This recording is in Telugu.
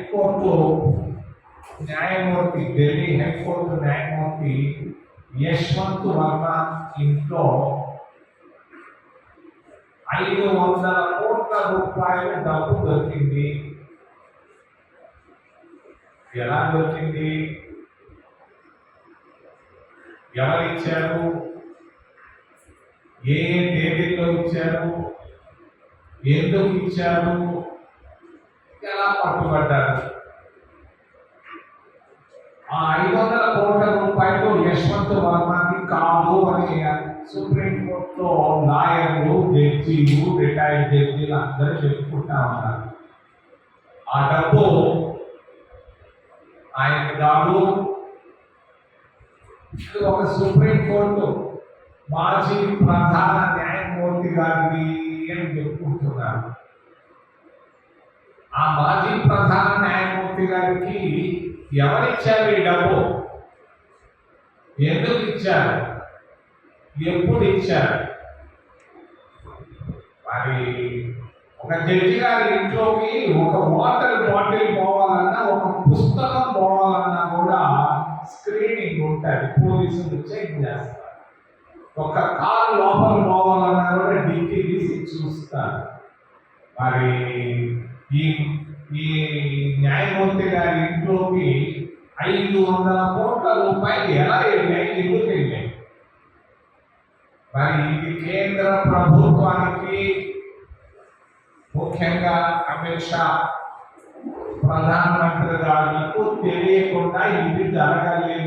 హైకోర్టు న్యాయమూర్తి ఢిల్లీ హైకోర్టు న్యాయమూర్తి యశ్వంత్ వర్మ ఇంట్లో ఐదు వందల కోట్ల రూపాయల డబ్బు దొరికింది. ఎలా దొరికింది? ఎవరిచ్చారు? ఏ ఏ తేదీలో ఇచ్చారు? ఎందుకు ఇచ్చారు? ఎలా పట్టుబడ్డారు ఆ ఐదు వందల కోట్ల రూపాయలు యశ్వంత్ వర్మకి కాదు అని సుప్రీం కోర్టులో లాయర్లు జడ్జీలు రిటైర్డ్ జడ్జీలు అందరూ చెప్పుకుంటా ఉన్నారు ఆ డబ్బు ఆయనకి కాదు ఇది ఒక సుప్రీం కోర్టు మాజీ ప్రధాన న్యాయమూర్తి గారిని అని చెప్పుకుంటున్నారు ఆ మాజీ ప్రధాన న్యాయమూర్తి గారికి ఎవరిచ్చారు ఈ డబ్బు? ఎందుకు ఇచ్చారు? ఎప్పుడు ఇచ్చారు? మరి ఒక జడ్జి గారి ఇంట్లోకి ఒక వాటర్ బాటిల్ పోవాలన్నా ఒక పుస్తకం పోవాలన్నా కూడా స్క్రీనింగ్ ఉంటుంది. పోలీసులు చెక్ చేస్తారు. ఒక కారు లోపల పోవాలన్నా కూడా డిగ్రీ తీసి చూస్తారు. మరి ఈ ఈ న్యాయమూర్తి గారి ఇంట్లోకి ఐదు వందల కోట్ల రూపాయలు ఎలా వెళ్ళాయి? ఎందుకు వెళ్ళాయి? మరి ఇది కేంద్ర ప్రభుత్వానికి ముఖ్యంగా అమిత్ షా ప్రధానమంత్రి గారికి తెలియకుండా ఇది జరగలేదు.